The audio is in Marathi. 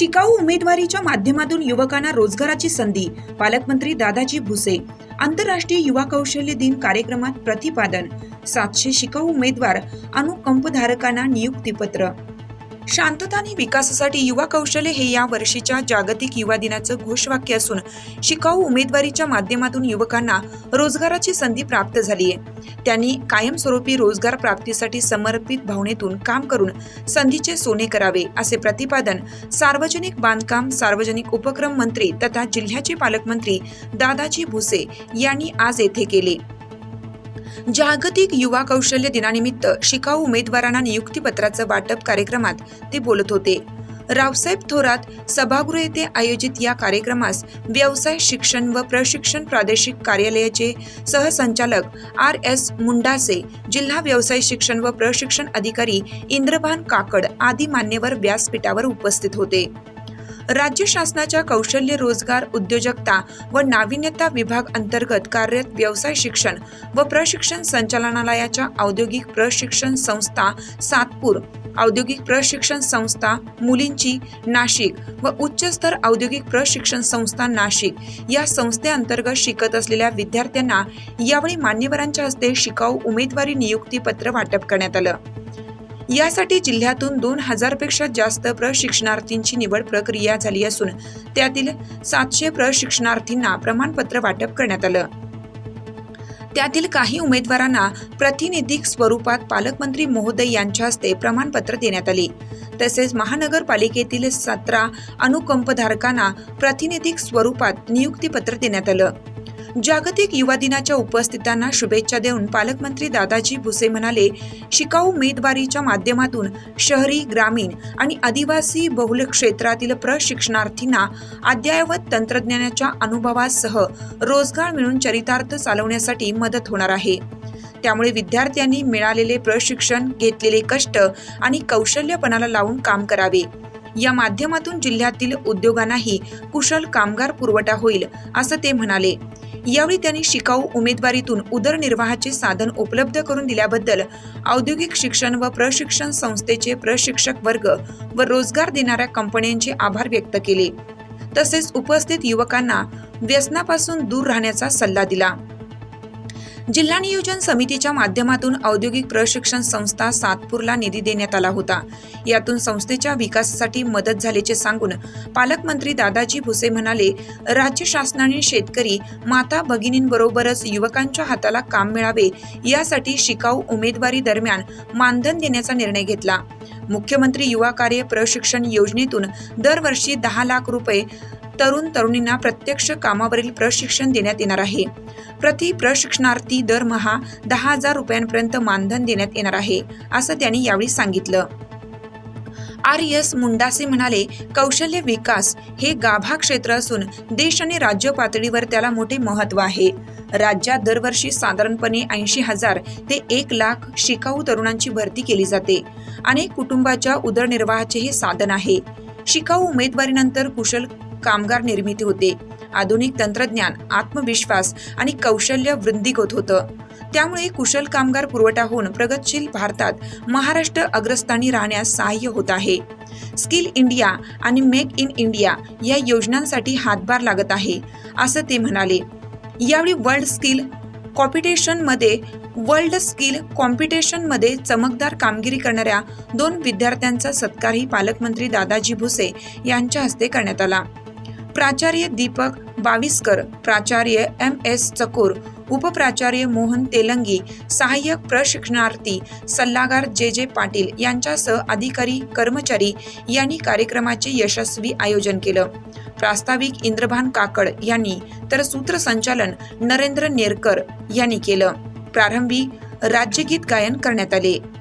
शिकाऊ उमेदवारीच्या माध्यमातून युवकांना रोजगाराची संधी पालकमंत्री दादाजी भुसे. आंतरराष्ट्रीय युवा कौशल्य दिन कार्यक्रमात प्रतिपादन सातशे शिकाऊ उमेदवार अनुकंपधारकांना नियुक्तीपत्र. शांतता आणि विकासासाठी युवा कौशल्य हे या वर्षीच्या जागतिक युवा दिनाचं घोषवाक्य असून शिकाऊ उमेदवारीच्या माध्यमातून युवकांना रोजगाराची संधी प्राप्त झाली आहे. त्यांनी कायमस्वरूपी रोजगार प्राप्तीसाठी समर्पित भावनेतून काम करून संधीचे सोने करावे असे प्रतिपादन सार्वजनिक बांधकाम सार्वजनिक उपक्रम मंत्री तथा जिल्ह्याचे पालकमंत्री दादाजी भुसे यांनी आज येथे केले. जागतिक युवा कौशल्य दिनानिमित्त शिकाऊ उमेदवारांना नियुक्तीपत्राचं वाटप कार्यक्रमात ते बोलत होते. रावसाहेब थोरात सभागृह येथे आयोजित या कार्यक्रमास व्यवसाय शिक्षण व प्रशिक्षण प्रादेशिक कार्यालयाचे सहसंचालक आर एस मुंडासे जिल्हा व्यवसाय शिक्षण व प्रशिक्षण अधिकारी इंद्रभान काकड आदी मान्यवर व्यासपीठावर उपस्थित होते. राज्य शासनाच्या कौशल्य रोजगार उद्योजकता व नाविन्यता विभाग अंतर्गत कार्यरत व्यवसाय शिक्षण व प्रशिक्षण संचालनालयाच्या औद्योगिक प्रशिक्षण संस्था सातपूर. औद्योगिक प्रशिक्षण संस्था मुलींची नाशिक व उच्चस्तर औद्योगिक प्रशिक्षण संस्था नाशिक या संस्थेअंतर्गत शिकत असलेल्या विद्यार्थ्यांना यावेळी मान्यवरांच्या हस्ते शिकाऊ उमेदवारी नियुक्ती पत्र वाटप करण्यात आलं. यासाठी जिल्ह्यातून दोन हजारपेक्षा जास्त प्रशिक्षणार्थींची निवड प्रक्रिया झाली असून त्यातील सातशे प्रशिक्षणार्थींना प्रमाणपत्र वाटप करण्यात आलं. त्यातील काही उमेदवारांना प्रातिनिधिक स्वरूपात पालकमंत्री महोदय यांच्या हस्ते प्रमाणपत्र देण्यात आले. तसेच महानगरपालिकेतील सतरा अनुकंपधारकांना प्रातिनिधिक स्वरूपात नियुक्तीपत्र देण्यात आलं. जागतिक युवा दिनाच्या उपस्थितांना शुभेच्छा देऊन पालकमंत्री दादाजी भुसे म्हणाले शिकाऊ उमेदवारीच्या माध्यमातून शहरी ग्रामीण आणि आदिवासी बहुल क्षेत्रातील प्रशिक्षणार्थींना अद्ययावत तंत्रज्ञानाच्या अनुभवासह रोजगार मिळून चरितार्थ चालवण्यासाठी मदत होणार आहे. त्यामुळे विद्यार्थ्यांनी मिळालेले प्रशिक्षण घेतलेले कष्ट आणि कौशल्यपणाला लावून काम करावे. या माध्यमातून जिल्ह्यातील उद्योगांनाही कुशल कामगार पुरवठा होईल असं ते म्हणाले. यावेळी त्यांनी शिकाऊ उमेदवारीतून उदरनिर्वाहाचे साधन उपलब्ध करून दिल्याबद्दल औद्योगिक शिक्षण व प्रशिक्षण संस्थेचे प्रशिक्षक वर्ग व रोजगार देणाऱ्या कंपन्यांचे आभार व्यक्त केले. तसेच उपस्थित युवकांना व्यसनापासून दूर राहण्याचा सल्ला दिला. जिल्हा नियोजन समितीच्या माध्यमातून औद्योगिक प्रशिक्षण संस्था सातपूरला निधी देण्यात आला होता. यातून संस्थेच्या विकासासाठी मदत झाल्याचे सांगून पालकमंत्री दादाजी भुसे म्हणाले राज्य शासनाने शेतकरी माता भगिनींबरोबरच युवकांच्या हाताला काम मिळावे यासाठी शिकाऊ उमेदवारी दरम्यान मानधन देण्याचा निर्णय घेतला. मुख्यमंत्री युवा कार्य प्रशिक्षण योजनेतून दरवर्षी दहा लाख रुपये तरुण तरुणींना प्रत्यक्ष कामावरील प्रशिक्षण देण्यात येणार आहे. प्रति प्रशिक्षणार्थी दरमहा दहा हजार रुपयांपर्यंत मानधन देण्यात येणार आहे असं त्यांनी यावेळी सांगितलं. आर एस मुंडासे म्हणाले कौशल्य विकास हे गाभा क्षेत्र असून देश आणि राज्य पातळीवर त्याला मोठे महत्त्व आहे. राज्यात दरवर्षी साधारणपणे ऐंशी हजार ते एक लाख शिकाऊ तरुणांची भरती केली जाते. अनेक कुटुंबाच्या उदरनिर्वाहाचे हे साधन आहे. शिकाऊ उमेदवारीनंतर कुशल कामगार निर्मिती होते. आधुनिक तंत्रज्ञान आत्मविश्वास आणि कौशल्य वृद्धिगत होतं. त्यामुळे कुशल कामगार पुरवठा होऊन प्रगतशील भारतात महाराष्ट्र अग्रस्थानी राहण्यास सहाय्य होत आहे. स्किल इंडिया आणि मेक इन इंडिया या योजनांसाठी हातभार लागत आहे असं ते म्हणाले. यावेळी वर्ल्ड स्किल कॉम्पिटिशनमध्ये वर्ल्ड स्किल कॉम्पिटिशनमध्ये चमकदार कामगिरी करणाऱ्या दोन विद्यार्थ्यांचा सत्कारही पालकमंत्री दादाजी भुसे यांच्या हस्ते करण्यात आला. प्राचार्य दीपक बाविस्कर प्राचार्य एम एस चकोर उपप्राचार्य मोहन तेलंगी सहाय्यक प्रशिक्षणार्थी सल्लागार जे जे पाटील यांच्यासह अधिकारी कर्मचारी यांनी कार्यक्रमाचे यशस्वी आयोजन केलं. प्रास्ताविक इंद्रभान काकड यांनी तर सूत्रसंचालन नरेंद्र नेरकर यांनी केलं. प्रारंभी राज्यगीत गायन करण्यात आले.